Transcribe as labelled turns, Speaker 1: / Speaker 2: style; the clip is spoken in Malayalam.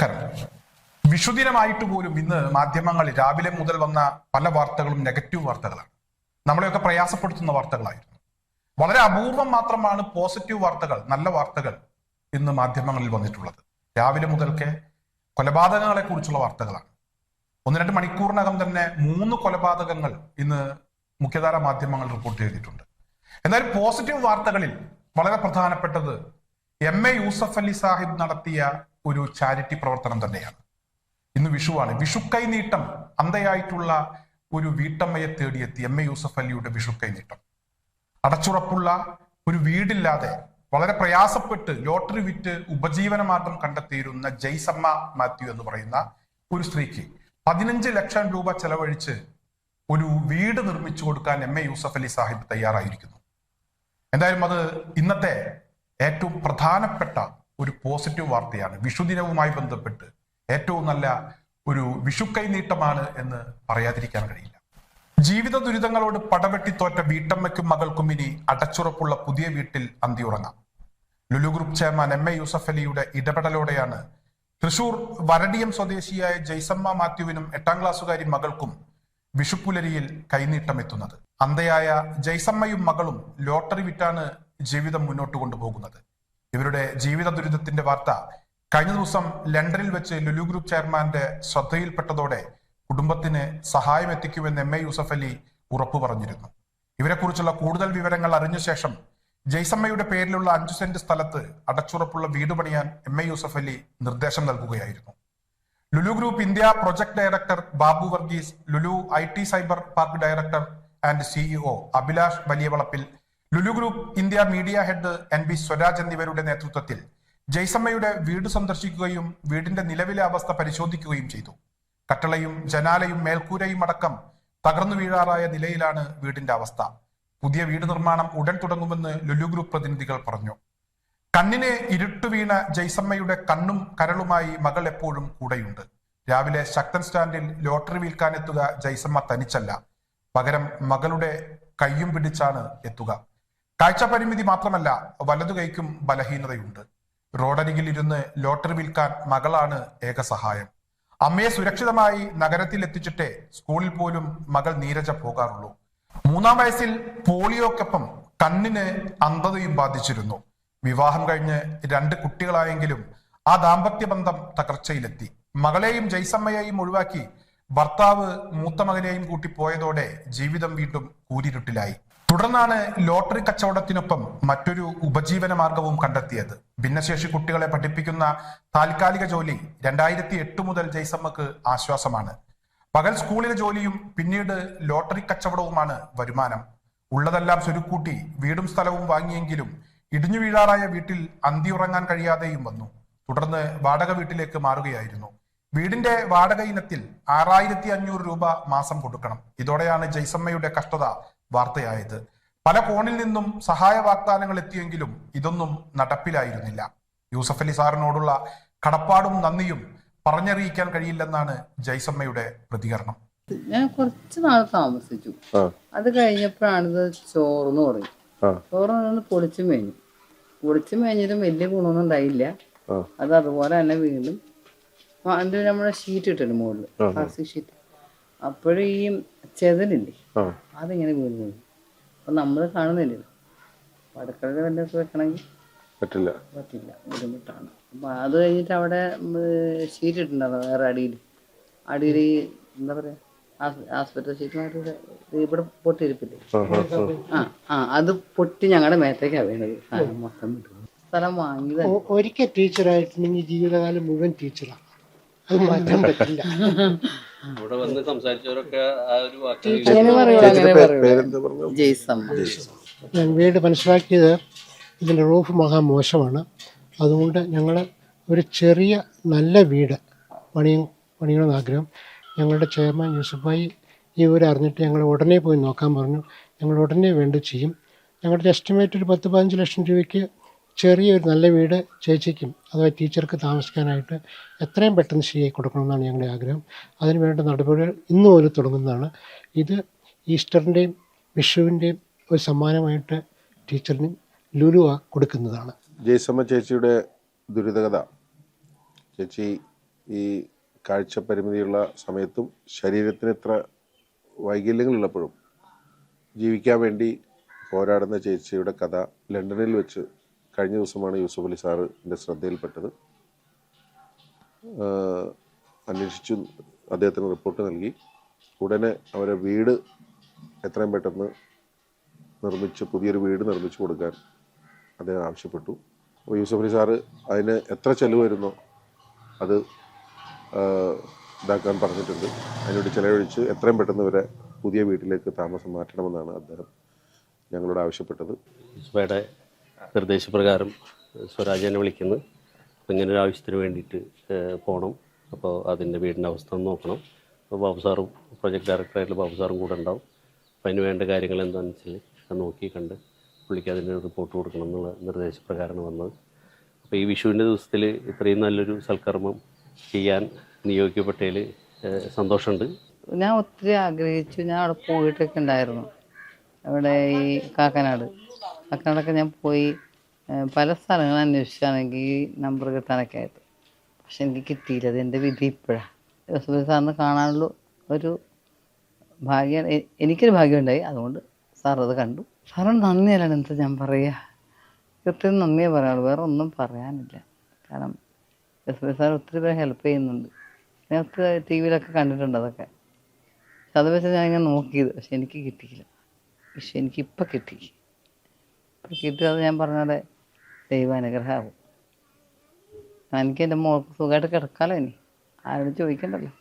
Speaker 1: നമസ്കാരം. വിഷുദിനമായിട്ട് പോലും ഇന്ന് മാധ്യമങ്ങളിൽ രാവിലെ മുതൽ വന്ന പല വാർത്തകളും നെഗറ്റീവ് വാർത്തകളാണ്. നമ്മളെയൊക്കെ പ്രയാസപ്പെടുത്തുന്ന വാർത്തകളായിരുന്നു. വളരെ അപൂർവം മാത്രമാണ് പോസിറ്റീവ് വാർത്തകൾ നല്ല വാർത്തകൾ ഇന്ന് മാധ്യമങ്ങളിൽ വന്നിട്ടുള്ളത്. രാവിലെ മുതൽക്കേ കൊലപാതകങ്ങളെ കുറിച്ചുള്ള വാർത്തകളാണ്. ഒന്ന് രണ്ട് മണിക്കൂറിനകം തന്നെ മൂന്ന് കൊലപാതകങ്ങൾ ഇന്ന് മുഖ്യധാര മാധ്യമങ്ങൾ റിപ്പോർട്ട് ചെയ്തിട്ടുണ്ട്. എന്നാൽ പോസിറ്റീവ് വാർത്തകളിൽ വളരെ പ്രധാനപ്പെട്ടത് എം എ യൂസഫ് അലി സാഹിബ് നടത്തിയ ഒരു ചാരിറ്റി പ്രവർത്തനം തന്നെയാണ്. ഇന്ന് വിഷുവാണ്. വിഷുക്കൈ കൈനീട്ടം അന്തയായിട്ടുള്ള ഒരു വീട്ടമ്മയെ തേടിയെത്തി എം എ യൂസഫ് അലിയുടെ വിഷുക്കൈ കൈനീട്ടം അടച്ചുറപ്പുള്ള ഒരു വീടില്ലാതെ വളരെ പ്രയാസപ്പെട്ട് ലോട്ടറി വിറ്റ് ഉപജീവനമാർഗം കണ്ടെത്തിയിരുന്ന ജയ്സമ്മ മാത്യു എന്ന് പറയുന്ന ഒരു സ്ത്രീക്ക് പതിനഞ്ച് ലക്ഷം രൂപ ചെലവഴിച്ച് ഒരു വീട് നിർമ്മിച്ചു കൊടുക്കാൻ എം എ യൂസഫ് അലി സാഹിബ് തയ്യാറായിരിക്കുന്നു. എന്തായാലും അത് ഇന്നത്തെ ഏറ്റവും പ്രധാനപ്പെട്ട ഒരു പോസിറ്റീവ് വാർത്തയാണ്. വിഷുദിനവുമായി ബന്ധപ്പെട്ട് ഏറ്റവും നല്ല ഒരു വിഷുക്കൈ നീട്ടമാണ് എന്ന് പറയാതിരിക്കാൻ കഴിയില്ല. ജീവിത ദുരിതങ്ങളോട് പടവെട്ടി തോറ്റ വീട്ടമ്മയ്ക്കും മകൾക്കും ഇനി അടച്ചുറപ്പുള്ള പുതിയ വീട്ടിൽ അന്തിയുറങ്ങാം Lulu group chairman M A Yusuf അലിയുടെ ഇടപെടലോടെയാണ് തൃശൂർ വരടിയം സ്വദേശിയായ ജയ്സമ്മ മാത്യുവിനും എട്ടാം ക്ലാസ്സുകാരി മകൾക്കും വിഷുപ്പുലരിയിൽ കൈനീട്ടം എത്തുന്നത്. അന്തയായ ജയ്സമ്മയും മകളും ലോട്ടറി വിറ്റാണ് ജീവിതം മുന്നോട്ട് കൊണ്ടുപോകുന്നത്. ഇവരുടെ ജീവിത ദുരിതത്തിന്റെ വാർത്ത കഴിഞ്ഞ ദിവസം ലണ്ടനിൽ വെച്ച് ലുലു ഗ്രൂപ്പ് ചെയർമാന്റെ ശ്രദ്ധയിൽപ്പെട്ടതോടെ കുടുംബത്തിന് സഹായം എത്തിക്കുമെന്ന് എം എ യൂസഫ് അലി ഉറപ്പു പറഞ്ഞിരുന്നു. ഇവരെക്കുറിച്ചുള്ള കൂടുതൽ വിവരങ്ങൾ അറിഞ്ഞ ശേഷം ജയ്സമ്മയുടെ പേരിലുള്ള അഞ്ചു സെന്റ് സ്ഥലത്ത് അടച്ചുറപ്പുള്ള വീട് പണിയാൻ എം എ യൂസഫ് അലി നിർദ്ദേശം നൽകുകയായിരുന്നു. Lulu group India project director Babu Varghese Lulu I T cyber park director and CEO Abhilash Valiyavalappil Lulu group India media head N B Swaraj എന്നിവരുടെ നേതൃത്വത്തിൽ ജയ്സമ്മയുടെ വീട് സന്ദർശിക്കുകയും വീടിന്റെ നിലവിലെ അവസ്ഥ പരിശോധിക്കുകയും ചെയ്തു. കട്ടളയും ജനാലയും മേൽക്കൂരയും അടക്കം തകർന്നു വീഴാറായ നിലയിലാണ് വീടിന്റെ അവസ്ഥ. പുതിയ വീട് നിർമ്മാണം ഉടൻ തുടങ്ങുമെന്ന് ലുലു ഗ്രൂപ്പ് പ്രതിനിധികൾ പറഞ്ഞു. കണ്ണിനെ ഇരുട്ടു വീണ ജയ്സമ്മയുടെ കണ്ണും കരളുമായി മകൾ എപ്പോഴും കൂടെയുണ്ട്. രാവിലെ ശക്തൻ സ്റ്റാൻഡിൽ ലോട്ടറി വിൽക്കാനെത്തുക ജയ്സമ്മ തനിച്ചല്ല. പകരം മകളുടെ കയ്യും പിടിച്ചാണ് എത്തുക. കാഴ്ച പരിമിതി മാത്രമല്ല വലതു കൈക്കും ബലഹീനതയുണ്ട്. റോഡരികിൽ ഇരുന്ന് ലോട്ടറി വിൽക്കാൻ മകളാണ് ഏക സഹായം. അമ്മയെ സുരക്ഷിതമായി നഗരത്തിൽ എത്തിച്ചിട്ടേ സ്കൂളിൽ പോലും മകൾ നീരജ പോകാറുള്ളൂ. മൂന്നാം വയസ്സിൽ പോളിയോക്കൊപ്പം കണ്ണിന് അന്ധതയും ബാധിച്ചിരുന്നു. വിവാഹം കഴിഞ്ഞ് രണ്ട് കുട്ടികളായെങ്കിലും ആ ദാമ്പത്യ ബന്ധം തകർച്ചയിലെത്തി. മകളെയും ജയ്സമ്മയെയും ഒഴിവാക്കി ഭർത്താവ് മൂത്ത മകനെയും കൂട്ടി പോയതോടെ ജീവിതം വീണ്ടും കൂരിരുട്ടിലായി. തുടർന്നാണ് ലോട്ടറി കച്ചവടത്തിനൊപ്പം മറ്റൊരു ഉപജീവന മാർഗവും കണ്ടെത്തിയത്. ഭിന്നശേഷി കുട്ടികളെ പഠിപ്പിക്കുന്ന താൽക്കാലിക ജോലി രണ്ടായിരത്തി എട്ട് മുതൽ ജയ്സമ്മക്ക് ആശ്വാസമാണ്. പകൽ സ്കൂളിലെ ജോലിയും പിന്നീട് ലോട്ടറി കച്ചവടവുമാണ് വരുമാനം. ഉള്ളതെല്ലാം സ്വരുക്കൂട്ടി വീടും സ്ഥലവും വാങ്ങിയെങ്കിലും ഇടിഞ്ഞു വീഴാറായ വീട്ടിൽ അന്തിയുറങ്ങാൻ കഴിയാതെയും വന്നു. തുടർന്ന് വാടക വീട്ടിലേക്ക് മാറുകയായിരുന്നു. വീടിന്റെ വാടക ഇനത്തിൽ ആറായിരത്തി അഞ്ഞൂറ് രൂപ മാസം കൊടുക്കണം. ഇതോടെയാണ് ജയ്സമ്മയുടെ കഷ്ടത വാർത്തയായത്. പല കോണിൽ നിന്നും സഹായ വാഗ്ദാനങ്ങൾ എത്തിയെങ്കിലും ഇതൊന്നും നടപ്പിലായിരുന്നില്ല. യൂസഫ് അലി സാറിനോടുള്ള കടപ്പാടും നന്ദിയും പറഞ്ഞറിയിക്കാൻ കഴിയില്ലെന്നാണ് ജയ്സമ്മയുടെ പ്രതികരണം.
Speaker 2: ഞാൻ കുറച്ച് നാൾ താമസിച്ചു. അത് കഴിഞ്ഞപ്പോഴാണിത് ചോറെന്ന് പറയും ചോറ് പൊളിച്ചു മേഞ്ഞു പൊളിച്ചു മേഞ്ഞിട്ടും വലിയ ഗുണമൊന്നും ഉണ്ടായില്ല. അത് അതുപോലെ തന്നെ വീണ്ടും അതിന്റെ നമ്മുടെ ഷീറ്റ് ഇട്ടിട്ടുണ്ട് മുകളിൽ പ്ലാസ്റ്റിക് ഷീറ്റ് അപ്പോഴും ഈ ചെതലില്ലേ
Speaker 3: ആ.
Speaker 2: അതിങ്ങനെ വീണ് വീണു അപ്പൊ നമ്മൾ കാണുന്നില്ല? അപ്പൊ വല്ല വല്ലതൊക്കെ വെക്കണമെങ്കിൽ
Speaker 3: പറ്റില്ല.
Speaker 2: പറ്റില്ല ബുദ്ധിമുട്ടാണ്. അപ്പൊ അത് കഴിഞ്ഞിട്ട് അവിടെ ഷീറ്റ് ഇട്ടുണ്ടോ വേറെ അടിയിൽ. അടിയിൽ ഈ എന്താ പറയാ ആസ്പത്രി ഷീറ്റ് മാറ്റി ഇവിടെ പൊട്ടിയിരിപ്പില്ലേ?
Speaker 3: ആ ആ
Speaker 2: അത് പൊട്ടി ഞങ്ങളുടെ മേത്തേക്കാ വീണത്. സാധനം മൊത്തം വിട്ടു. സ്ഥലം വാങ്ങിയത്
Speaker 4: ഒരിക്കൽ ടീച്ചറായിട്ടുണ്ടെങ്കിൽ ജീവിതകാലം മുഴുവൻ ടീച്ചറാണ് അത് മാറ്റാൻ പറ്റില്ല.
Speaker 5: ഇവിടെ വന്ന് സംസാരിച്ചവരൊക്കെ ആ ഒരു വാക്ക്
Speaker 4: ഞാൻ വീട് മനസ്സിലാക്കിയത് ഇതിന്റെ റൂഫ് മഹാ മോശമാണ്. അതുകൊണ്ട് ഞങ്ങൾ ഒരു ചെറിയ നല്ല വീട് പണി പണിയണമെന്ന് ആഗ്രഹം. ഞങ്ങളുടെ ചെയർമാൻ യൂസഫായി ഈ ഒരു അറിഞ്ഞിട്ട് ഞങ്ങൾ ഉടനെ പോയി നോക്കാൻ പറഞ്ഞു. ഞങ്ങൾ ഉടനെ വേണ്ടി ചെയ്യും. ഞങ്ങളുടെ എസ്റ്റിമേറ്റ് ഒരു പത്ത് പതിനഞ്ച് ലക്ഷം രൂപയ്ക്ക് ചെറിയൊരു നല്ല വീട് ചേച്ചിക്കും അഥവാ ടീച്ചർക്ക് താമസിക്കാനായിട്ട് എത്രയും പെട്ടെന്ന് ശരിയായി കൊടുക്കണമെന്നാണ് ഞങ്ങളുടെ ആഗ്രഹം. അതിന് വേണ്ട നടപടികൾ ഇന്ന് മുതൽ തുടങ്ങുന്നതാണ്. ഇത് ഈസ്റ്ററിന്റെയും വിഷുവിന്റെയും ഒരു സമ്മാനമായിട്ട് ടീച്ചറിനും ലുലുവ കൊടുക്കുന്നതാണ്.
Speaker 3: ജയ്സമ്മ ചേച്ചിയുടെ ദുരിതകഥ. ചേച്ചി ഈ കാഴ്ച പരിമിതിയുള്ള സമയത്തും ശരീരത്തിന് ഇത്ര വൈകല്യങ്ങളുള്ളപ്പോഴും ജീവിക്കാൻ വേണ്ടി പോരാടുന്ന ചേച്ചിയുടെ കഥ ലണ്ടനിൽ വെച്ച് കഴിഞ്ഞ ദിവസമാണ് യൂസുഫ് അലി സാറിന്റെ ശ്രദ്ധയിൽപ്പെട്ടത്. അന്വേഷിച്ചു അദ്ദേഹത്തിന് റിപ്പോർട്ട് നൽകി. ഉടനെ അവരെ വീട് എത്രയും പെട്ടെന്ന് നിർമ്മിച്ച് പുതിയൊരു വീട് നിർമ്മിച്ചു കൊടുക്കാൻ അദ്ദേഹം ആവശ്യപ്പെട്ടു. അപ്പോൾ യൂസഫ് അലി സാറ് അതിന് എത്ര ചെലവ് വരുന്നോ അത് ഇതാക്കാൻ പറഞ്ഞിട്ടുണ്ട്. അതിനോട് ചിലവഴിച്ച് എത്രയും പെട്ടെന്ന് ഇവരെ പുതിയ വീട്ടിലേക്ക് താമസം മാറ്റണമെന്നാണ് അദ്ദേഹം ഞങ്ങളോട് ആവശ്യപ്പെട്ടത്.
Speaker 5: നിർദ്ദേശപ്രകാരം സ്വരാജ് എന്നെ വിളിക്കുന്നു. അപ്പോൾ ഇങ്ങനെ ഒരു ആവശ്യത്തിന് വേണ്ടിയിട്ട് പോകണം അപ്പോൾ അതിന്റെ വീടിന്റെ അവസ്ഥ ഒന്ന് നോക്കണം. അപ്പോൾ ബാബു സാറും പ്രൊജക്ട് ഡയറക്ടറായിട്ടുള്ള ബാബു സാറും കൂടെ ഉണ്ടാവും. അപ്പോൾ അതിന് വേണ്ട കാര്യങ്ങൾ എന്താണെന്ന് വെച്ചാൽ നോക്കി കണ്ട് പുള്ളിക്ക് അതിന്റെ റിപ്പോർട്ട് കൊടുക്കണം എന്നുള്ള നിർദ്ദേശപ്രകാരമാണ് വന്നത്. അപ്പോൾ ഈ വിഷുവിന്റെ ദിവസത്തിൽ ഇത്രയും നല്ലൊരു സൽക്കർമ്മം ചെയ്യാൻ നിയോഗിക്കപ്പെട്ടതിൽ സന്തോഷമുണ്ട്.
Speaker 2: ഞാൻ ഒത്തിരി ആഗ്രഹിച്ചു. ഞാൻ അവിടെ പോയിട്ടൊക്കെ ഉണ്ടായിരുന്നു. അവിടെ ഈ കാക്കനാട്. കാക്കനാടൊക്കെ ഞാൻ പോയി. പല സ്ഥലങ്ങൾ അന്വേഷിച്ചാണെങ്കിൽ ഈ നമ്പർ കിട്ടാനൊക്കെ ആയിട്ട് പക്ഷെ എനിക്ക് കിട്ടിയില്ല. അത് എന്റെ വിധി ഇപ്പോഴാണ് യൂസഫ് സാറിന് കാണാനുള്ള ഒരു ഭാഗ്യം എനിക്കൊരു ഭാഗ്യമുണ്ടായി. അതുകൊണ്ട് സാർ അത് കണ്ടു. സാറിന് നന്ദിയല്ലാണ് എന്താ ഞാൻ പറയുക ഒത്തിരി നന്ദിയേ പറയാനുള്ളൂ. വേറെ ഒന്നും പറയാനില്ല. കാരണം യൂസഫ് സാർ ഒത്തിരി പേരെ ഹെൽപ്പ് ചെയ്യുന്നുണ്ട്. ഞാൻ ഒത്തിരി ടി വിയിലൊക്കെ കണ്ടിട്ടുണ്ട് അതൊക്കെ. പക്ഷെ അത് വെച്ച് ഞാൻ ഇങ്ങനെ നോക്കിയത്. പക്ഷെ എനിക്ക് കിട്ടിയില്ല. പക്ഷെ എനിക്കിപ്പോൾ കിട്ടി. കിട്ടിയത് ഞാൻ പറഞ്ഞത് ദൈവ ദൈവാനുഗ്രഹമാവും എനിക്ക് എന്റെ മോൾക്ക് സുഖമായിട്ട് കിടക്കാമല്ലോ ഇനി? ആരോടും ചോദിക്കണ്ടല്ലോ.